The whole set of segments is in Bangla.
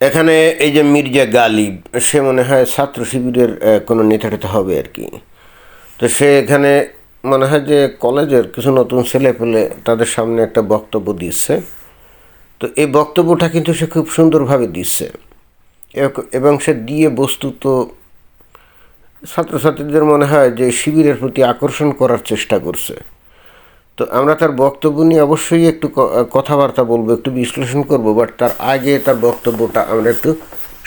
এখানে এই যে মির্জা গালিব, সে মনে হয় ছাত্র শিবিরের কোনো নেতা হবে আর কি। তো সে এখানে মনে হয় যে কলেজের কিছু নতুন ছেলে পেলে তাদের সামনে একটা বক্তব্য দিচ্ছে। তো এই বক্তব্যটা কিন্তু সে খুব সুন্দরভাবে দিচ্ছে। এবং সে দিয়ে বস্তুত ছাত্রছাত্রীদের মনে হয় যে শিবিরের প্রতি আকর্ষণ করার চেষ্টা করছে। তো আমরা তার বক্তব্য নিয়ে অবশ্যই একটু কথাবার্তা বলব একটু বিশ্লেষণ করব বাট তার আগে তার বক্তব্যটা আমরা একটু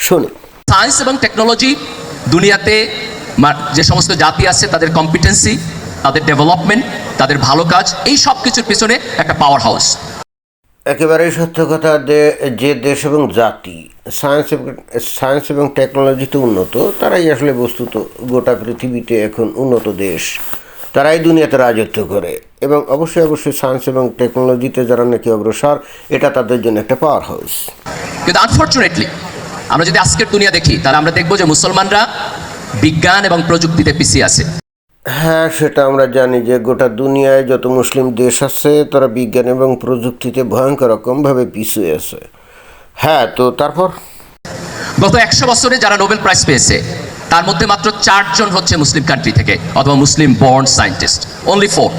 শুনি। সায়েন্স এবং টেকনোলজি দুনিয়াতে যে সমস্ত জাতি আছে তাদের কম্পিটেন্সি তাদের ডেভেলপমেন্ট তাদের ভালো কাজ এই সব কিছুর পিছনে একটা পাওয়ার হাউস একেবারেই সত্য কথা যে দেশ এবং জাতি সায়েন্স এবং সায়েন্স এবং টেকনোলজিতে উন্নত তারাই আসলে বস্তুত গোটা পৃথিবীতে এখন উন্নত দেশ। তারাই দুনিয়াতে রাজত্ব করে। এবং অবশ্যই অবশ্যই সায়েন্স এবং টেকনোলজিতে যারা নাকি অগ্রসর এটা তাদের জন্য একটা পাওয়ার হাউস কিন্তু আনফর্চুনেটলি আমরা যদি আজকের দুনিয়া দেখি তাহলে আমরা দেখব যে মুসলমানরা বিজ্ঞান এবং প্রযুক্তিতে পিছিয়ে আছে। হ্যাঁ সেটা আমরা জানি যে গোটা দুনিয়ায় যত মুসলিম দেশ আছে তারা বিজ্ঞান এবং প্রযুক্তিতে ভয়ঙ্কর রকমভাবে পিছিয়ে আছে। হ্যাঁ তো তারপর? গত একশো বছরে যারা নোবেল প্রাইজ পেয়েছে তার মধ্যে মাত্র চারজন হচ্ছে মুসলিম কান্ট্রি থেকে অথবা Muslim born scientist only four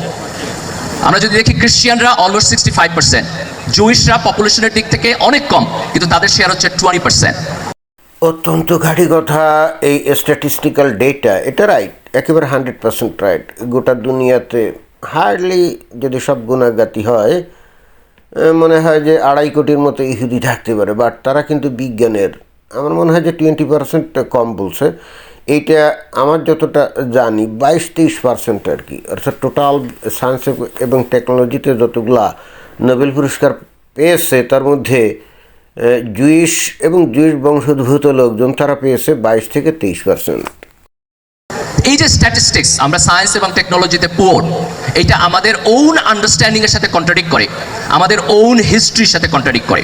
আমরা যদি দেখি ক্রিশ্চিয়ানরা অলমোস্ট সিক্সটি ফাইভ পার্সেন্ট জুইশরা পপুলেশনের দিক থেকে অনেক কম, কিন্তু তাদের শেয়ার হচ্ছে টোয়েন্টি পার্সেন্ট অত্যন্ত ঘাঁটি কথা এই স্ট্যাটিস্টিক্যাল ডেটা এটা রাইট একেবারে হান্ড্রেড পার্সেন্ট রাইট গোটা দুনিয়াতে হার্ডলি যদি সব গুণাগাতি হয় মনে হয় যে আড়াই কোটির মতো ইহুদি থাকতে পারে বাট তারা কিন্তু বিজ্ঞানের আমার মনে হয় যে টোয়েন্টি পার্সেন্ট কম বলছে। এইটা আমার যতটা জানি বাইশ তেইশ পার্সেন্ট আর কি। অর্থাৎ টোটাল সায়েন্স এবং টেকনোলজিতে যতগুলা নোবেল পুরস্কার পেয়েছে, তার মধ্যে জুইশ এবং জুইশ বংশোদ্ভূত লোকজন তারা পেয়েছে বাইশ থেকে তেইশ পার্সেন্ট এই যে স্ট্যাটিস্টিক্স আমরা সায়েন্স এবং টেকনোলজিতে পুয়ার এটা আমাদের ওন আন্ডারস্ট্যান্ডিংয়ের সাথে কন্ট্রাডিক্ট করে, আমাদের ওন হিস্ট্রির সাথে কন্ট্রাডিক্ট করে।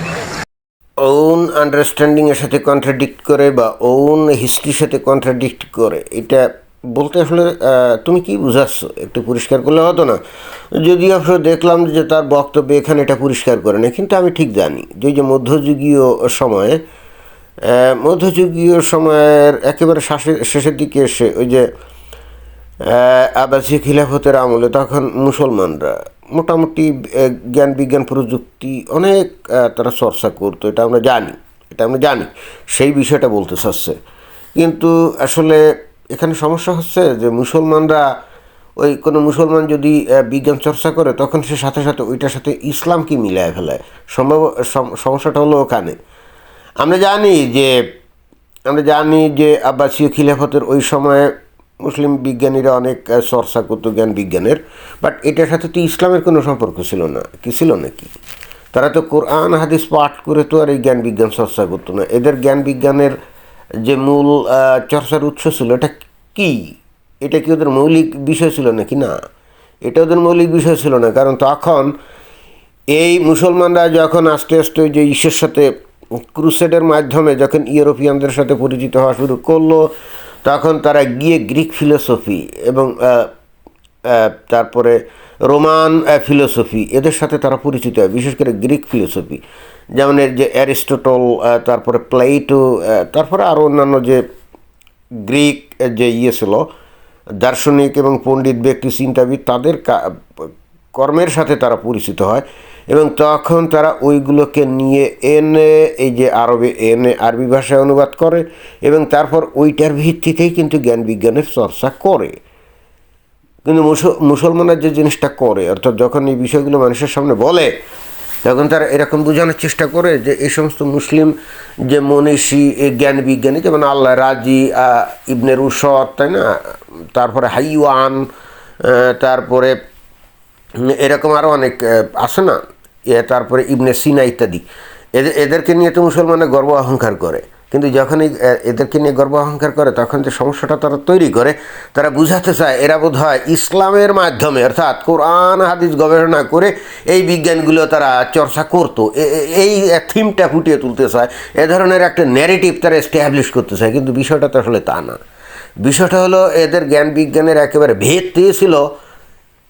ওন আন্ডারস্ট্যান্ডিংয়ের সাথে কন্ট্রাডিক্ট করে বা ওন হিস্ট্রির সাথে কন্ট্রাডিক্ট করে, এটা বলতে আসলে তুমি কি বুঝাচ্ছ? একটু পরিষ্কার করলে হতো না? যদিও আসলে দেখলাম যে তার বক্তব্যে এখানে এটা পরিষ্কার করে না কিন্তু আমি ঠিক জানি যে যে মধ্যযুগীয় সময়ে মধ্যযুগীয় সময়ের একেবারে শেষের দিকে এসে ওই যে আবাসী খিলাফতের আমলে তখন মুসলমানরা মোটামুটি জ্ঞান বিজ্ঞান প্রযুক্তি অনেক তারা চর্চা করতো, এটা আমরা জানি, এটা আমরা জানি, সেই বিষয়টা বলতে চাচ্ছে। কিন্তু আসলে এখানে সমস্যা হচ্ছে যে মুসলমানরা, ওই কোনো মুসলমান যদি বিজ্ঞান চর্চা করে, তখন সে সাথে সাথে ওইটার সাথে ইসলামকে মিলায় ফেলায় সম্ভব, সম- সমস্যাটা হলো ওখানে। আমরা জানি যে, আমরা জানি যে আব্বাসীয় খিলাফতের ওই সময়ে মুসলিম বিজ্ঞানীরা অনেক চর্চা করতো জ্ঞান বিজ্ঞানের বাট এটার সাথে তো ইসলামের কোনো সম্পর্ক ছিল না, কি ছিল নাকি? তারা তো কোরআন, হাদিস পাঠ করে তো আর এই জ্ঞান বিজ্ঞান চর্চা করতো না। এদের জ্ঞান বিজ্ঞানের যে মূল চর্চার উৎস ছিল, এটা কি? এটা কি ওদের মৌলিক বিষয় ছিল নাকি না? এটা ওদের মৌলিক বিষয় ছিল না, কারণ তখন এই মুসলমানরা যখন আস্তে আস্তে যে ইসের সাথে ক্রুসেডের মাধ্যমে যখন ইউরোপিয়ানদের সাথে পরিচিত হওয়া শুরু করল তখন তারা গিয়ে গ্রিক ফিলোসফি এবং তারপরে রোমান ফিলোসফি এদের সাথে তারা পরিচিত হয় বিশেষ করে গ্রিক ফিলোসফি। যেমন এর যে অ্যারিস্টোটল তারপরে প্লেটো তারপরে আরও অন্যান্য যে গ্রিক যে ইয়ে ছিল, দার্শনিক এবং পণ্ডিত ব্যক্তি চিন্তাবিদ তাদের কর্মের সাথে তারা পরিচিত হয়। এবং তখন তারা ওইগুলোকে নিয়ে এনে, এই যে আরবে, এনে আরবি ভাষায় অনুবাদ করে এবং তারপর ওইটার ভিত্তিতেই কিন্তু জ্ঞান বিজ্ঞানের চর্চা করে। কিন্তু মুস- মুসলমানরা যে জিনিসটা করে, অর্থাৎ যখন এই বিষয়গুলো মানুষের সামনে বলে, তখন তারা এরকম বোঝানোর চেষ্টা করে যে এই সমস্ত মুসলিম যে মনীষী জ্ঞান বিজ্ঞানী, যেমন আল্লাহ রাজি ইবনে রুশদ, তাই না? তারপরে হাইওয়ান তারপরে এরকম আরও অনেক আছে না? তারপরে ইবনে সিনা ইত্যাদি। এদের, এদেরকে নিয়ে তো মুসলমানের গর্ব অহংকার করে। কিন্তু যখনই এদেরকে নিয়ে গর্ব অহংকার করে, তখন যে সমস্যাটা তারা তৈরি করে, তারা বুঝাতে চায়, এরা বোধ হয় ইসলামের মাধ্যমে, অর্থাৎ কোরআন, হাদিস গবেষণা করে এই বিজ্ঞানগুলো তারা চর্চা করতো। এই থিমটা ফুটিয়ে তুলতে চায়। এ ধরনের একটা ন্যারেটিভ তারা এস্টাবলিশ করতে চায়। কিন্তু বিষয়টা তো আসলে তা না। বিষয়টা হলো, এদের জ্ঞান বিজ্ঞানের একেবারে ভেদ ছিল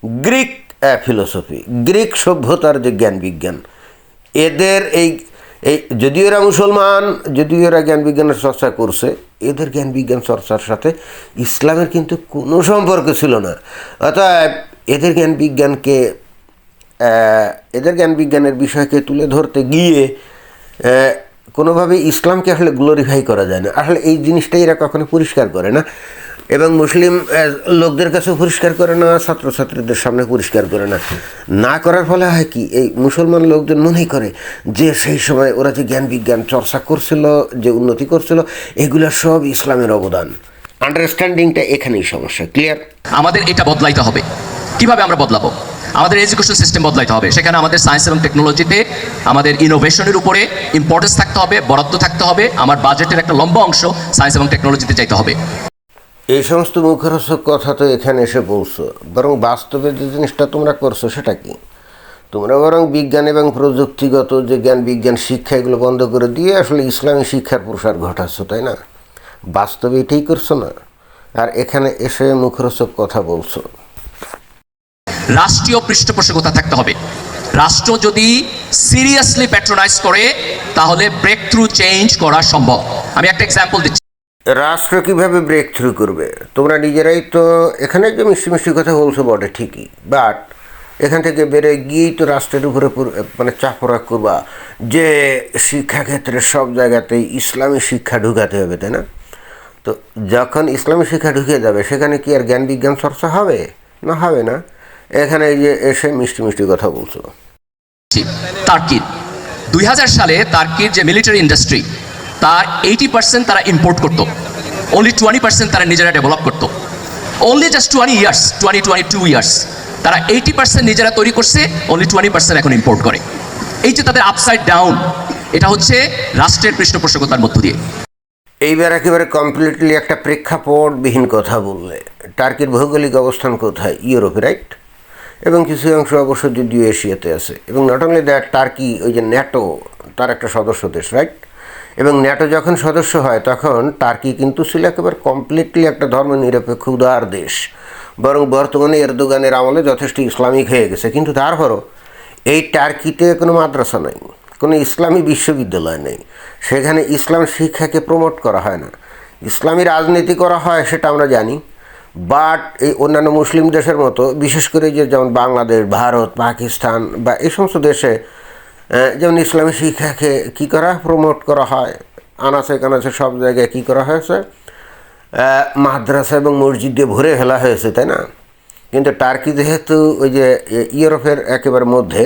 গ্রিক ফিলোসফি গ্রিক সভ্যতার যে জ্ঞান বিজ্ঞান, এদের এই এই যদিও এরা মুসলমান, যদিও এরা জ্ঞান বিজ্ঞানের চর্চা করছে, এদের জ্ঞান বিজ্ঞান চর্চার সাথে ইসলামের কিন্তু কোনো সম্পর্ক ছিল না। অতএব এদের জ্ঞান বিজ্ঞানকে এদের জ্ঞান বিজ্ঞানের বিষয়কে তুলে ধরতে গিয়ে কোনোভাবে ইসলামকে আসলে গ্লোরিফাই করা যায় না। আসলে এই জিনিসটাই এরা কখনো পরিষ্কার করে না। এবং মুসলিম লোকদের কাছেও পরিষ্কার করে না, ছাত্রছাত্রীদের সামনে পরিষ্কার করে না। না করার ফলে হয় কি, এই মুসলমান লোকদের মনেই করে যে সেই সময় ওরা যে জ্ঞান বিজ্ঞান চর্চা করছিল, যে উন্নতি করছিল, এগুলো সব ইসলামের অবদান। আন্ডারস্ট্যান্ডিংটা এখানেই সমস্যা ক্লিয়ার আমাদের এটা বদলাইতে হবে। কীভাবে আমরা বদলাবো? আমাদের এডুকেশন সিস্টেম বদলাইতে হবে। সেখানে আমাদের সায়েন্স এবং টেকনোলজিতে আমাদের ইনোভেশনের উপরে ইম্পর্টেন্স থাকতে হবে, বরাদ্দ থাকতে হবে। আমার বাজেটের একটা লম্বা অংশ সায়েন্স এবং টেকনোলজিতে যাইতে হবে। এই সমস্ত মুখরোচক কথা তো এখানে এসে বলছো বরং বাস্তবে যে জিনিসটা তোমরা করছ সেটা কি? তোমরা বরং বিজ্ঞান এবং প্রযুক্তিগত যে জ্ঞান, বিজ্ঞান শিক্ষা, এগুলো বন্ধ করে দিয়ে আসলে ইসলামী শিক্ষার প্রসার ঘটাচ্ছ, তাই না? বাস্তবে এটাই করছ না? আর এখানে এসে মুখরোচক কথা বলছো। রাষ্ট্রীয় পৃষ্ঠপোষকতা থাকতে হবে। রাষ্ট্র যদি সিরিয়াসলি প্যাট্রোনাইজ করে, তাহলে ব্রেক থ্রু চেঞ্জ করা সম্ভব। আমি একটা এক্সাম্পল দিচ্ছি। রাষ্ট্র কীভাবে ব্রেক থ্রু করবে? তোমরা নিজেরাই তো এখানে যে মিষ্টি মিষ্টি কথা বলছো বটে, ঠিকই। বাট এখান থেকে বেড়ে গিয়েই তো রাষ্ট্রের উপরে পুরো- মানে চাপ প্রয়োগ করবা। যে শিক্ষাক্ষেত্রে সব জায়গাতেই ইসলামী শিক্ষা ঢুকাতে হবে, তাই না? তো যখন ইসলামী শিক্ষা ঢুকে যাবে, সেখানে কি আর জ্ঞান বিজ্ঞান চর্চা হবে? না হবে না। এখানে যে এসে মিষ্টি মিষ্টি কথা বলছো। তার্কির। দুই সালে তার্কির যে মিলিটারি ইন্ডাস্ট্রি তার এইটি পার্সেন্ট তারা ইম্পোর্ট করতো। অনলি টোয়েন্টি পার্সেন্ট তারা নিজেরা ডেভেলপ করতো। Only just twenty years twenty twenty two years তারা এইটি পার্সেন্ট নিজেরা তৈরি করছে অনলি টোয়েন্টি পার্সেন্ট এখন ইম্পোর্ট করে। এই যে তাদের আপসাইড ডাউন এটা হচ্ছে রাষ্ট্রের পৃষ্ঠপোষকতার মধ্য দিয়ে। এইবার একেবারে কমপ্লিটলি একটা প্রেক্ষাপটবিহীন কথা বললে। টার্কির ভৌগোলিক অবস্থান কোথায়? ইউরোপে রাইট এবং কিছু অংশ অবশ্য যদিও এশিয়াতে আছে। এবং নট অনলি দ্যাট টার্কি, ওই যে ন্যাটো, তার একটা সদস্য দেশ রাইট এবং ন্যাটো যখন সদস্য হয়, তখন টার্কি কিন্তু ছিল একেবারে কমপ্লিটলি একটা ধর্মনিরপেক্ষ, উদার দেশ। বরং বর্তমানে এরদোগানের আমলে যথেষ্ট ইসলামিক হয়ে গেছে। কিন্তু তারপরও এই টার্কিতে কোনো মাদ্রাসা নেই, কোনো ইসলামী বিশ্ববিদ্যালয় নেই। সেখানে ইসলাম শিক্ষাকে প্রমোট করা হয় না। ইসলামী রাজনীতি করা হয়, সেটা আমরা জানি। বাট এই অন্যান্য মুসলিম দেশের মতো, বিশেষ করে যে যেমন বাংলাদেশ, ভারত, পাকিস্তান বা এই সমস্ত দেশে যেমন ইসলামী শিক্ষাকে কী করা? প্রমোট করা হয়। আনাচে কানাচে সব জায়গায় কী করা হয়েছে? মাদ্রাসা এবং মসজিদ দিয়ে ভরে ফেলা হয়েছে, তাই না? কিন্তু টার্কি যেহেতু ওই যে ইউরোপের একেবারে মধ্যে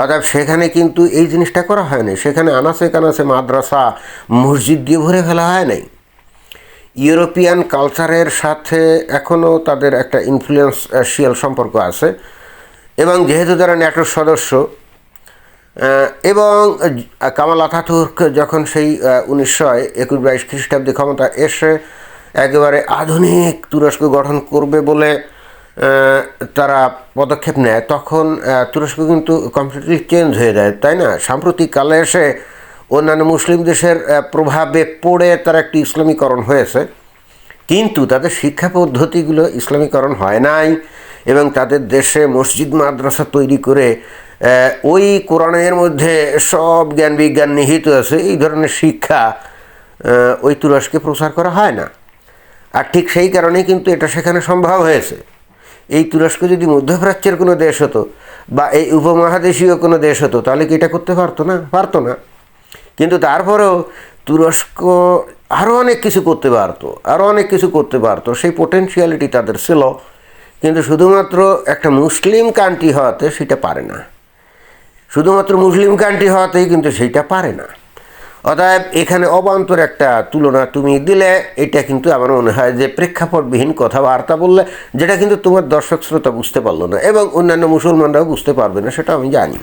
অর্থাৎ সেখানে কিন্তু এই জিনিসটা করা হয়নি। সেখানে আনাচে কানাচে মাদ্রাসা, মসজিদ দিয়ে ভরে ফেলা হয় নাই। ইউরোপিয়ান কালচারের সাথে এখনও তাদের একটা ইনফ্লুয়েন্সিয়াল সম্পর্ক আছে। এবং যেহেতু তারা ন্যাটোর সদস্য এবং কামাল আতাতুর্ক যখন সেই উনিশশো একুশ বাইশ খ্রিস্টাব্দে ক্ষমতা এসে একেবারে আধুনিক তুরস্ক গঠন করবে বলে তারা পদক্ষেপ নেয়, তখন তুরস্ক কিন্তু কমপ্লিটলি চেঞ্জ হয়ে যায়, তাই না? সাম্প্রতিক কালে এসে অন্যান্য মুসলিম দেশের প্রভাবে পড়ে তারা একটি ইসলামীকরণ হয়েছে, কিন্তু তাদের শিক্ষা পদ্ধতিগুলো ইসলামীকরণ হয় নাই এবং তাদের দেশে মসজিদ মাদ্রাসা তৈরি করে ওই কোরআনের মধ্যে সব জ্ঞান বিজ্ঞান নিহিত আছে, এই ধরনের শিক্ষা ওই তুরস্কে প্রচার করা হয় না। আর ঠিক সেই কারণেই কিন্তু এটা সেখানে সম্ভব হয়েছে। এই তুরস্ক যদি মধ্যপ্রাচ্যের কোনো দেশ হতো বা এই উপমহাদেশীয় কোনো দেশ হতো, তাহলে কি এটা করতে পারতো না? পারতো না। কিন্তু তারপরেও তুরস্ক আরও অনেক কিছু করতে পারতো আরও অনেক কিছু করতে পারতো। সেই পোটেনশিয়ালিটি তাদের ছিল। কিন্তু শুধুমাত্র একটা মুসলিম কান্ট্রি হওয়াতে সেটা পারে না। শুধুমাত্র মুসলিম কান্ট্রি হওয়াতেই কিন্তু সেইটা পারে না। অতএব এখানে অবান্তর একটা তুলনা তুমি দিলে, এটা কিন্তু আমার মনে হয় যে প্রেক্ষাপটবিহীন কথাবার্তা বললে, যেটা কিন্তু তোমার দর্শক শ্রোতা বুঝতে পারল না এবং অন্যান্য মুসলমানরাও বুঝতে পারবে না, সেটা আমি জানি।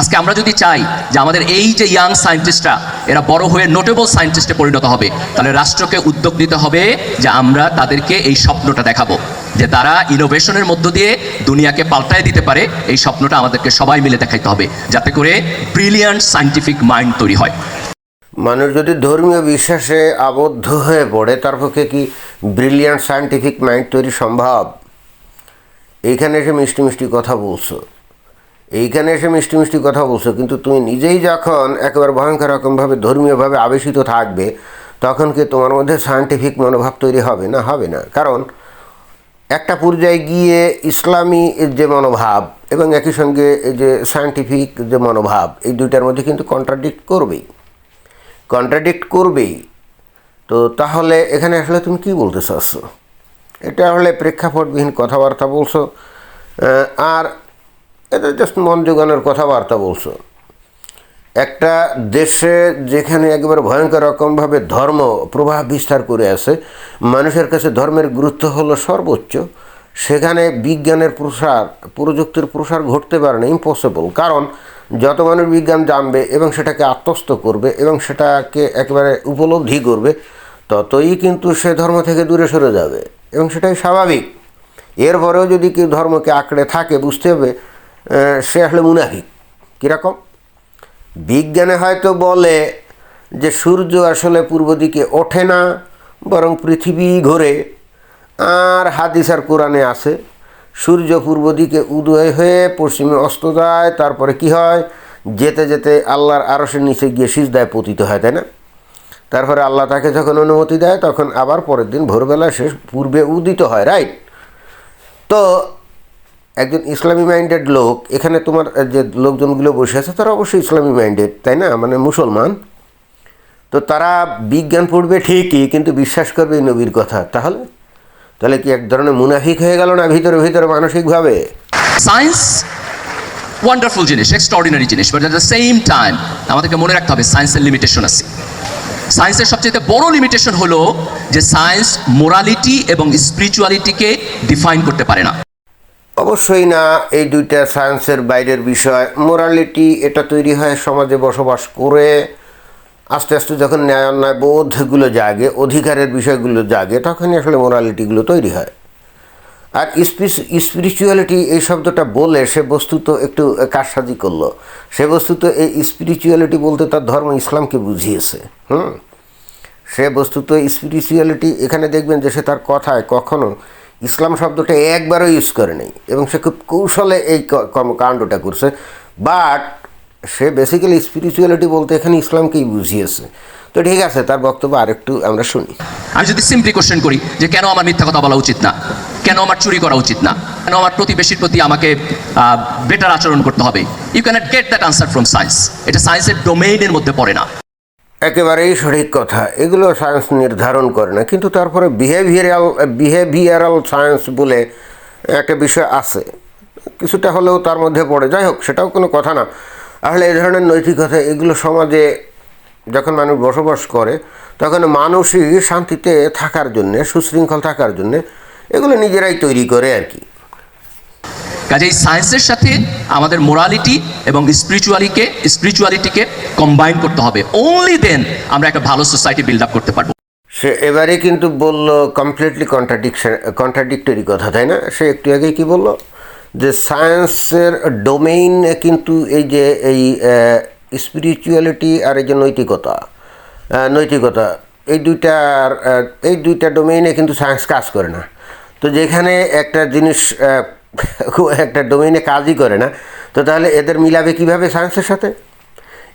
আজকে আমরা যদি চাই যে আমাদের এই যে ইয়াং সায়েন্টিস্টরা এরা বড় হয়ে নোটেবল সায়েন্টিস্টে পরিণত হবে, তাহলে রাষ্ট্রকে উদ্যোগ নিতে হবে যে আমরা তাদেরকে এই স্বপ্নটা দেখাবো, যে তারা ইনোভেশনের মধ্য দিয়ে দুনিয়াকে পাল্টায় দিতে পারে, এই স্বপ্নটা আমাদেরকে সবাই মিলে দেখাইতে হবে, যাতে করে ব্রিলিয়ান্ট সায়েন্টিফিক মাইন্ড তৈরি হয়। মানুষ যদি ধর্মীয় বিশ্বাসে আবদ্ধ হয়ে পড়ে, তার পক্ষে কি ব্রিলিয়ান্ট সায়েন্টিফিক মাইন্ড তৈরি সম্ভব? এইখানে এসে মিষ্টি মিষ্টি কথা বলছো। এইখানে এসে মিষ্টি মিষ্টি কথা বলছো, কিন্তু তুমি নিজেই যখন একেবারে ভয়ঙ্কর রকমভাবে ধর্মীয়ভাবে আবেশিত থাকবে, তখন কি তোমার মধ্যে সায়েন্টিফিক মনোভাব তৈরি হবে না? হবে না। কারণ একটা পর্যায়ে গিয়ে ইসলামী যে মনোভাব এবং একই সঙ্গে এই যে সায়েন্টিফিক যে মনোভাব, এই দুইটার মধ্যে কিন্তু কন্ট্রাডিক্ট করবেই। কন্ট্রাডিক্ট করবেই। তো তাহলে এখানে আসলে তুমি কি বলতে চাচ্ছ? এটা হলে প্রেক্ষাপটবিহীন কথাবার্তা বলছো। আর এটা জাস্ট মন জোগানোর কথাবার্তা বলছো। একটা দেশে যেখানে একেবারে ভয়ঙ্কর রকমভাবে ধর্ম প্রভাব বিস্তার করে আছে মানুষের কাছে ধর্মের গুরুত্ব হলো সর্বোচ্চ, সেখানে বিজ্ঞানের প্রসার, প্রযুক্তির প্রসার ঘটতে পারে না ইম্পসিবল কারণ যত মানুষ বিজ্ঞান জানবে এবং সেটাকে আত্মস্থ করবে এবং সেটাকে একেবারে উপলব্ধি করবে, ততই কিন্তু সে ধর্ম থেকে দূরে সরে যাবে। এবং সেটাই স্বাভাবিক। এরপরেও যদি কেউ ধর্মকে আঁকড়ে থাকে, বুঝতে হবে সে আসলে মুনাফিক। কীরকম? বিজ্ঞানে হয়তো বলে যে সূর্য আসলে পূর্ব দিকে ওঠে না, বরং পৃথিবী ঘোরে। আর হাদিস আর কোরআনে আছে, সূর্য পূর্ব দিকে উদয় হয়ে পশ্চিমে অস্ত যায়, তারপরে কি হয়? যেতে যেতে আল্লাহর আরসের নিচে গিয়ে সিজদায় পতিত হয়, তাই না? তারপরে আল্লাহ তাকে যখন অনুমতি দেয়, তখন আবার পরের দিন ভোরবেলা সে পূর্বে উদিত হয়, রাইট? তো একজন ইসলামী মাইন্ডেড লোক, এখানে তোমার যে লোকজনগুলো বসে আছে, তারা অবশ্যই ইসলামী মাইন্ডেড, তাই না? মানে মুসলমান। তো তারা বিজ্ঞান পড়বে ঠিকই, কিন্তু বিশ্বাস করবে নবীর কথা। তাহলে? তাহলে কি এক ধরনের মুনাফিক হয়ে গেল না ভিতরে ভিতরে মানসিকভাবে? সায়েন্স ওয়ান্ডারফুল জিনিস এক্সট্রাঅর্ডিনারি জিনিস but at the same time আমাদেরকে মনে রাখতে হবে সায়েন্সের লিমিটেশন আছে। সায়েন্সের সবচেয়ে বড় লিমিটেশন হলো যে সায়েন্স মোরালিটি এবং স্পিরিচুয়ালিটিকে ডিফাইন করতে পারে না। অবশ্যই না, এই দুইটা সায়েন্সের বাইরের বিষয়। মোরালিটি এটা তৈরি হয় সমাজে বসবাস করে। আস্তে আস্তে যখন ন্যায় অন্যায় বোধগুলো জাগে, অধিকারের বিষয়গুলো জাগে, তখনই আসলে মোরালিটিগুলো তৈরি হয়। আর স্পিরিচুয়ালিটি এই শব্দটা বলে সে বস্তুত একটু কারসাজি করল। সে বস্তুত এই স্পিরিচুয়ালিটি বলতে তার ধর্ম ইসলামকে বুঝিয়েছে, হুম? সে বস্তুত স্পিরিচুয়ালিটি এখানে দেখবেন যে সে তার কথায় কখনো ইসলাম শব্দটা একবারও ইউজ করে নেই এবং সে খুব কৌশলে এই কর্মকাণ্ডটা করছে। বাট সে বেসিক্যালি স্পিরিচুয়ালিটি বলতে এখানে ইসলামকেই বুঝিয়েছে। তো ঠিক আছে, তার বক্তব্য আরেকটু আমরা শুনি। আমি যদি সিম্পলি কোশ্চেন করি যে কেন আমার মিথ্যা কথা বলা উচিত না? কেন আমার চুরি করা উচিত না? কেন আমার প্রতিবেশীর প্রতি আমাকে বেটার আচরণ করতে হবে? You can't get that answer from science এটা সায়েন্সের ডোমেইনের মধ্যে পড়ে না। একেবারেই সঠিক কথা। এগুলো সায়েন্স নির্ধারণ করে না। কিন্তু তারপরে বিহেভিয়ারাল বিহেভিয়ারাল সায়েন্স বলে একটা বিষয় আছে। কিছুটা হলেও তার মধ্যে পড়ে। যাই হোক, সেটাও কোনো কথা না। আসলে এই ধরনের নৈতিকতা এগুলো সমাজে যখন মানুষ বসবাস করে, তখন মানুষই শান্তিতে থাকার জন্যে, সুশৃঙ্খল থাকার জন্যে, এগুলো নিজেরাই তৈরি করে আর কি। কাজে এই সায়েন্সের সাথে আমাদের মোরালিটি এবং স্পিরিচুয়ালিকে স্পিরিচুয়ালিটিকে কম্বাইন করতে হবে। অনলি দেন আমরা একটা ভালো সোসাইটি বিল্ড আপ করতে পারব। সে এবারে কিন্তু বলল কমপ্লিটলি কন্ট্রাডিকশন কন্ট্রাডিক্টরি কথা, তাই না? সে একটু আগে কি বলল? যে সায়েন্সের ডোমেইন কিন্তু এই যে, এই স্পিরিচুয়ালিটি আর এই যে নৈতিকতা নৈতিকতা, এই দুইটার এই দুইটা ডোমেইনে কিন্তু সায়েন্স কাজ করে না। তো যেখানে একটা জিনিস একটা ডোমেইনে কাজই করে না। তো তাহলে এদের মিলাবে কীভাবে সায়েন্সের সাথে?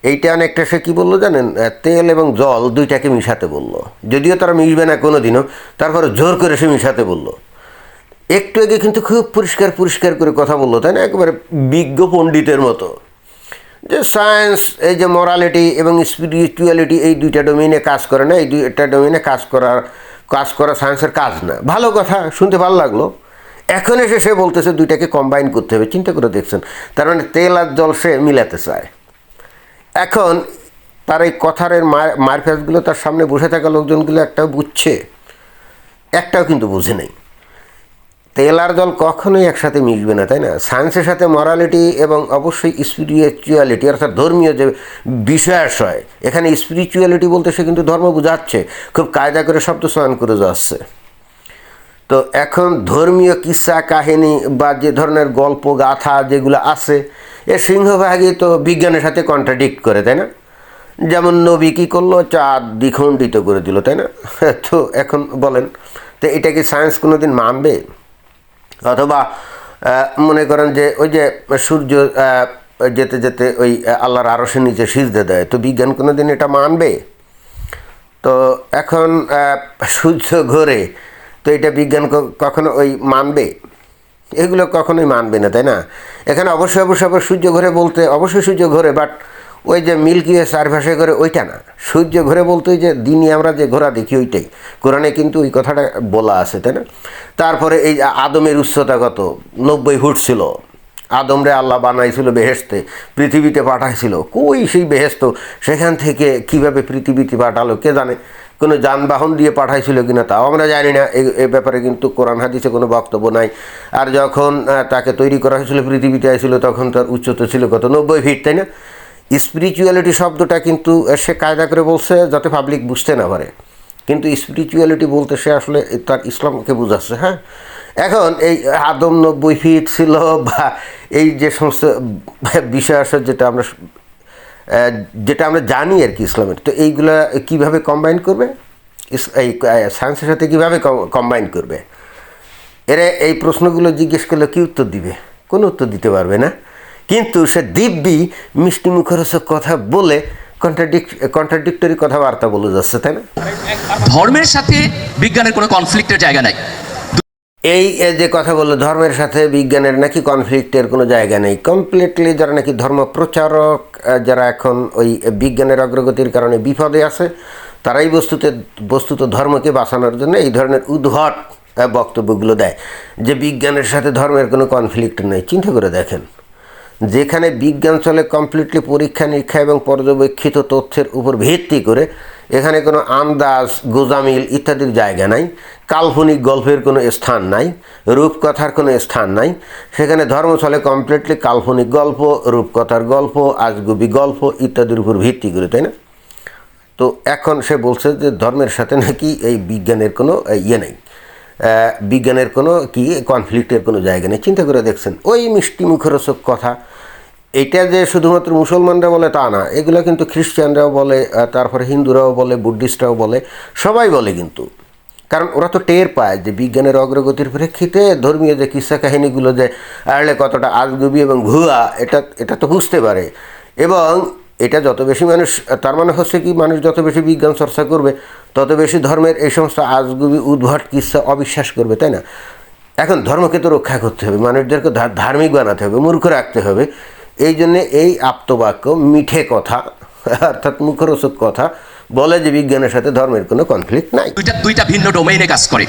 এইটা অনেকটা সে কী বলল জানেন? তেল এবং জল দুইটাকে মিশাতে বলল। যদিও তারা মিশবে না কোনো দিনও তারপরে জোর করে সে মিশাতে বলল। একটু আগে কিন্তু খুব পরিষ্কার পরিষ্কার করে কথা বলল, তাই না? একেবারে বিজ্ঞ পণ্ডিতের মতো। যে সায়েন্স এই যে মরালিটি এবং স্পিরিচুয়ালিটি এই দুইটা ডোমিনে কাজ করে না, এই দুইটা ডোমিনে কাজ করার, কাজ করা সায়েন্সের কাজ না। ভালো কথা, শুনতে ভালো লাগল। এখন এসে সে বলতেছে দুইটাকে কম্বাইন করতে হবে। চিন্তা করে দেখছেন। তার মানে তেল আর জল সে মিলাতে চায়। এখন তার এই কথার এর মার মারফ্যাসগুলো তার সামনে বসে থাকা লোকজনগুলো একটাও বুঝছে, একটাও কিন্তু বুঝে নেই। তেল আর জল কখনোই একসাথে মিশবে না, তাই না? সায়েন্সের সাথে মরালিটি এবং অবশ্যই স্পিরিচুয়ালিটি অর্থাৎ ধর্মীয় যে বিষয়াশয় এখানে স্পিরিচুয়ালিটি বলতে সে কিন্তু ধর্ম বোঝাচ্ছে। খুব কায়দা করে শব্দ চয়ন করে যাচ্ছে। তো এখন ধর্মীয় কিস্সা কাহিনী বা যে ধরনের গল্প, গাথা যেগুলো আছে, এ সিংহভাগই তো বিজ্ঞানের সাথে কন্ট্রাডিক্ট করে, তাই না? যেমন নবী কী করল? চাঁদ দ্বিখণ্ডিত করে দিল, তাই না? তো এখন বলেন, তো এটা কি সায়েন্স কোনো দিন মানবে? অথবা মনে করেন যে ওই যে সূর্য যেতে যেতে ওই আল্লাহর আরসের নিচে সিজদে দেয়, তো বিজ্ঞান কোনো দিন এটা মানবে? তো এখন সূর্য ঘোরে তো এটা বিজ্ঞান কখনো ওই মানবে? এগুলো কখনোই মানবে না, তাই না? এখানে অবশ্যই অবশ্যই আবার সূর্য ঘোরে বলতে, অবশ্যই সূর্য ঘোরে বাট ওই যে মিল্কি ওয়ে ভাষায় করে ওইটা না। সূর্য ঘোরে বলতে যে দিনই আমরা যে ঘোরা দেখি ওইটাই। কোরআনে কিন্তু ওই কথাটা বলা আছে, তাই না? তারপরে এই আদমের উচ্চতা কত? নব্বই ফুট ছিল। আদমরে আল্লাহ বানাইছিল বেহেস্তে পৃথিবীতে পাঠাইছিল। কই সেই বেহেস্ত সেখান থেকে কীভাবে পৃথিবীতে পাঠালো, কে জানে? কোনো যানবাহন দিয়ে পাঠাইছিল কিনা তাও আমরা জানি না। এ ব্যাপারে কিন্তু কোরআন হাদিসে কোনো বক্তব্য নাই। আর যখন তাকে তৈরি করা হয়েছিল, পৃথিবীতে আসছিল তখন তার উচ্চতা ছিল কত? নব্বই ফিট তাই না? স্পিরিচুয়ালিটি শব্দটা কিন্তু সে কায়দা করে বলছে যাতে পাবলিক বুঝতে না পারে। কিন্তু স্পিরিচুয়ালিটি বলতে সে আসলে তার ইসলামকে বোঝাচ্ছে হ্যাঁ? এখন এই আদম নব্বই ফিট ছিল বা এই যে সমস্ত বিষয় আছে যেটা আমরা যেটা আমরা জানি আর কি ইসলামের। তো এইগুলা কীভাবে কম্বাইন করবে? এই সায়েন্সের সাথে কীভাবে কম্বাইন করবে? এরা এই প্রশ্নগুলো জিজ্ঞেস করলে কী উত্তর দিবে? কোনো উত্তর দিতে পারবে না। কিন্তু সে দিব্যি মিষ্টি মুখরোচক কথা বলে কন্ট্রাডিক কন্ট্রাডিক্টরি কথাবার্তা বলে যাচ্ছে, তাই না? ধর্মের সাথে বিজ্ঞানের কোনো কনফ্লিক্টের জায়গা নাই। এই যে কথা বলল, ধর্মের সাথে বিজ্ঞানের নাকি কনফ্লিক্টের কোনো জায়গা নেই। কমপ্লিটলি যারা নাকি ধর্ম প্রচারক যারা এখন ওই বিজ্ঞানের অগ্রগতির কারণে বিপদে আছে, তারাই বস্তুতে, বস্তুত ধর্মকে বাঁচানোর জন্য এই ধরনের উদ্ভট বক্তব্যগুলো দেয়। যে বিজ্ঞানের সাথে ধর্মের কোনো কনফ্লিক্ট নেই। চিন্তা করে দেখেন, যেখানে বিজ্ঞান চলে কমপ্লিটলি পরীক্ষা নিরীক্ষা এবং পর্যবেক্ষিত তথ্যের উপর ভিত্তি করে এখানে কোনো আন্দাজ, গোজামিল ইত্যাদির জায়গা নাই। কাল্পনিক গল্পের কোনো স্থান নাই, রূপকথার কোনো স্থান নাই। সেখানে ধর্ম চলে কমপ্লিটলি কাল্পনিক গল্প, রূপকথার গল্প, আজগুবি গল্প ইত্যাদির উপর ভিত্তি করে, তাই না? তো এখন সে বলছে যে ধর্মের সাথে নাকি এই বিজ্ঞানের কোনো ইয়ে নেই। বিজ্ঞানের কোনো কি কনফ্লিক্টের কোনো জায়গা নেই। চিন্তা করে দেখছেন, ওই মিষ্টি মুখরোচক কথা এটা যে শুধুমাত্র মুসলমানরা বলে তা না, এগুলো কিন্তু খ্রিস্টানরাও বলে তারপরে হিন্দুরাও বলে, বুদ্ধিস্টরাও বলে, সবাই বলে কিন্তু। কারণ ওরা তো টের পায় যে বিজ্ঞানের অগ্রগতির প্রেক্ষিতে ধর্মীয় যে কিস্সা কাহিনীগুলো যে, আড়লে কতটা আজগুবি এবং ভুয়া এটা এটা তো বুঝতে পারে। এবং এটা যত বেশি মানুষ, তার মানে হচ্ছে কি, মানুষ যত বেশি বিজ্ঞান চর্চা করবে, তত বেশি ধর্মের এই সমস্ত আজগুবি, উদ্ভট কিস্সা অবিশ্বাস করবে, তাই না? এখন ধর্মকে তো রক্ষা করতে হবে, মানুষদেরকে ধার্মিক বানাতে হবে, মূর্খ রাখতে হবে। এই জন্যে এই আপ্তবাক্য মিঠে কথা, অর্থাৎ মুখরোচক কথা, বলে যে বিজ্ঞানের সাথে ধর্মের কোনো কনফ্লিক্ট নাই। দুইটা দুইটা ভিন্ন ডোমেইনে কাজ করে।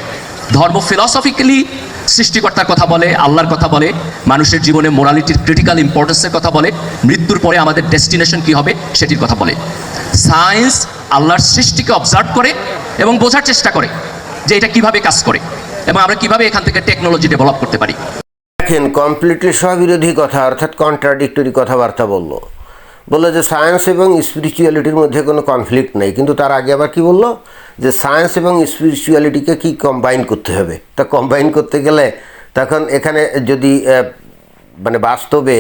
ধর্ম ফিলসফিক্যালি সৃষ্টিকর্তার কথা বলে, আল্লাহর কথা বলে, মানুষের জীবনে মোরালিটির ক্রিটিক্যাল ইম্পর্টেন্সের কথা বলে, মৃত্যুর পরে আমাদের ডেস্টিনেশন কি হবে সেটির কথা বলে। সায়েন্স আল্লাহর সৃষ্টিকে অবজার্ভ করে এবং বোঝার চেষ্টা করে যে এটা কীভাবে কাজ করে এবং আমরা কীভাবে এখান থেকে টেকনোলজি ডেভেলপ করতে পারি। দেখেন কমপ্লিটলি স্ববিরোধী কথা, অর্থাৎ কন্ট্রাডিক্টরি কথাবার্তা বলল। বলল যে সায়েন্স এবং স্পিরিচুয়ালিটির মধ্যে কোনো কনফ্লিক্ট নেই। কিন্তু তার আগে আবার কি বলল? যে সায়েন্স এবং স্পিরিচুয়ালিটিকে কি কম্বাইন করতে হবে? তা কম্বাইন করতে গেলে তখন এখানে যদি মানে বাস্তবে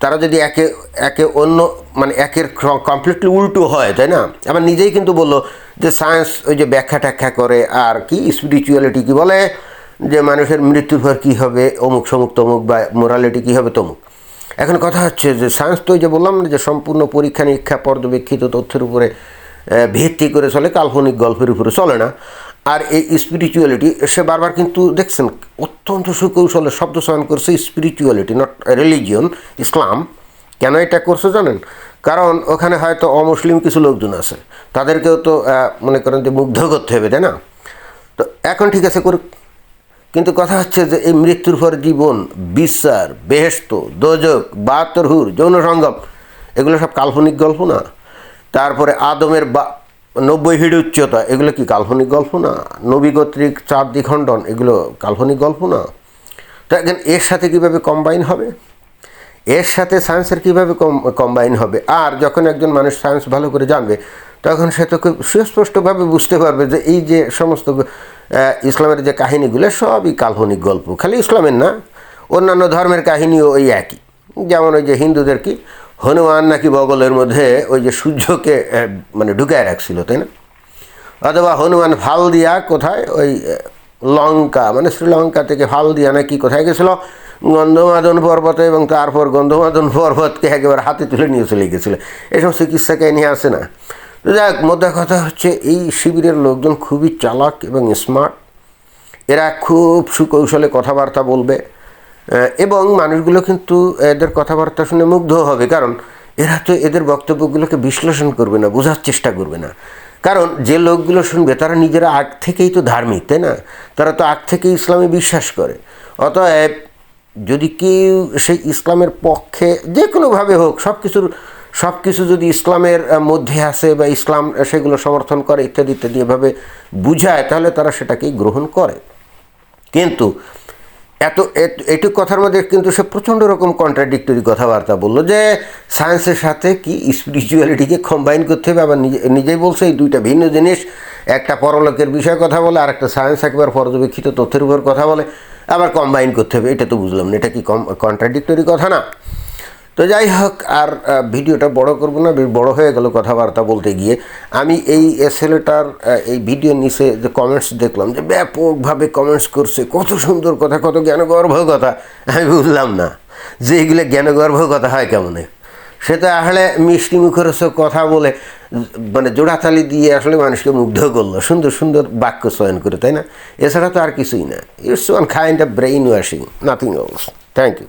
তারা যদি একে একে অন্য মানে একের কমপ্লিটলি উল্টো হয়, তাই না? আবার নিজেই কিন্তু বলল যে সায়েন্স ওই যে ব্যাখ্যা ট্যাখ্যা করে, আর কি স্পিরিচুয়ালিটি কি বলে? যে মানুষের মৃত্যুর পর কী হবে, অমুক সমুক তমুক বা মোরালিটি কী হবে, তমুক। এখন কথা হচ্ছে যে সায়েন্স তো যে বললাম না যে সম্পূর্ণ পরীক্ষা নিরীক্ষা, পর্যবেক্ষিত তথ্যের উপরে ভিত্তি করে চলে, কাল্পনিক গল্পের উপরে চলে না। আর এই স্পিরিচুয়ালিটি সে বারবার কিন্তু দেখছেন, অত্যন্ত সুকৌশলে শব্দ চয়ন করছে স্পিরিচুয়ালিটি নট রিলিজিয়ন ইসলাম কেন এটা করছে জানেন? কারণ ওখানে হয়তো অমুসলিম কিছু লোকজন আছে। তাদেরকেও তো মনে করেন যে মুগ্ধ করতে হবে, তাই না? তো এখন ঠিক আছে, করুক। কিন্তু কথা হচ্ছে যে এই মৃত্যুর পর জীবন বিশ্বার বেহেস্ত দোজক, বাহাত্তর হুর, যৌন সঙ্গম, এগুলো সব কাল্পনিক গল্প না? তারপরে আদমের বা, নব্বই হিড উচ্চতা, এগুলো কি কাল্পনিক গল্প না? নবী কর্তৃক দ্বিখণ্ডন এগুলো কাল্পনিক গল্প না? তো এখন এর সাথে কীভাবে কম্বাইন হবে? এর সাথে সায়েন্সের কীভাবে কম্বাইন হবে? আর যখন একজন মানুষ সায়েন্স ভালো করে জানবে, তখন সে তো খুব সুস্পষ্টভাবে বুঝতে পারবে যে এই যে সমস্ত ইসলামের যে কাহিনীগুলো, সবই কাল্পনিক গল্প। খালি ইসলামের না, অন্যান্য ধর্মের কাহিনীও ওই একই। যেমন ওই যে হিন্দুদের কি, হনুমান নাকি বগলের মধ্যে ওই যে সূর্যকে মানে ঢুকায় রাখছিল, তাই না? অথবা হনুমান ফাল দিয়া কোথায়? ওই লঙ্কা মানে শ্রীলঙ্কা থেকে হালদিয়া নাকি কোথায় গেছিল? গন্ধমাদন পর্বতে এবং তারপর গন্ধমাদন পর্বতকে একেবারে হাতে তুলে নিয়ে চলে গেছিল। এসব চিকিৎসা কাহিনী আছে না? যাক, মোদ্দা কথা হচ্ছে এই শিবিরের লোকজন খুবই চালাক এবং স্মার্ট এরা খুব সুকৌশলে কথাবার্তা বলবে এবং মানুষগুলো কিন্তু এদের কথাবার্তা শুনে মুগ্ধ হবে। কারণ এরা তো এদের বক্তব্যগুলোকে বিশ্লেষণ করবে না, বোঝার চেষ্টা করবে না। কারণ যে লোকগুলো শুনবে, তারা নিজেরা আগ থেকেই তো ধার্মিক, তাই না? তারা তো আগ থেকেই ইসলামে বিশ্বাস করে। অতএব যদি কেউ সেই ইসলামের পক্ষে যে কোনোভাবে হোক সব কিছুর সব কিছু যদি ইসলামের মধ্যে আসে বা ইসলাম সেগুলো সমর্থন করে ইত্যাদি ইত্যাদি এভাবে বুঝায়, তাহলে তারা সেটাকেই গ্রহণ করে। কিন্তু এত এটুক কথার মধ্যে কিন্তু সে প্রচণ্ড রকম কন্ট্রাডিক্টরি কথাবার্তা বলল যে সায়েন্সের সাথে কি স্পিরিচুয়ালিটিকে কম্বাইন করতে হবে? আবার নিজে, নিজেই বলছে এই দুইটা ভিন্ন জিনিস। একটা পরলোকের বিষয়ে কথা বলে আর একটা সায়েন্স একবার পর্যবেক্ষিত তথ্যের উপর কথা বলে। আবার কম্বাইন করতে হবে, এটা তো বুঝলাম না, এটা কি কম কন্ট্রাডিক্টরি কথা না? তো যাই হোক, আর ভিডিওটা বড় করব না বড় হয়ে গেল কথাবার্তা বলতে গিয়ে। আমি এই ছেলেটার এই ভিডিওর নিচে যে কমেন্টস দেখলাম, যে ব্যাপকভাবে কমেন্টস করছে, কত সুন্দর কথা, কত জ্ঞানগর্ভ কথা, আমি বুঝলাম না যে এগুলো জ্ঞানগর্ভ কথা হয় কেমনে। সে তো আসলে মিষ্টি মুখের সব কথা বলে মানে জোড়াতালি দিয়ে আসলে মানুষকে মুগ্ধ করল, সুন্দর সুন্দর বাক্য চয়ন করে, তাই না? এছাড়া তো আর কিছুই না। It's one kind of brain washing nothing else thank you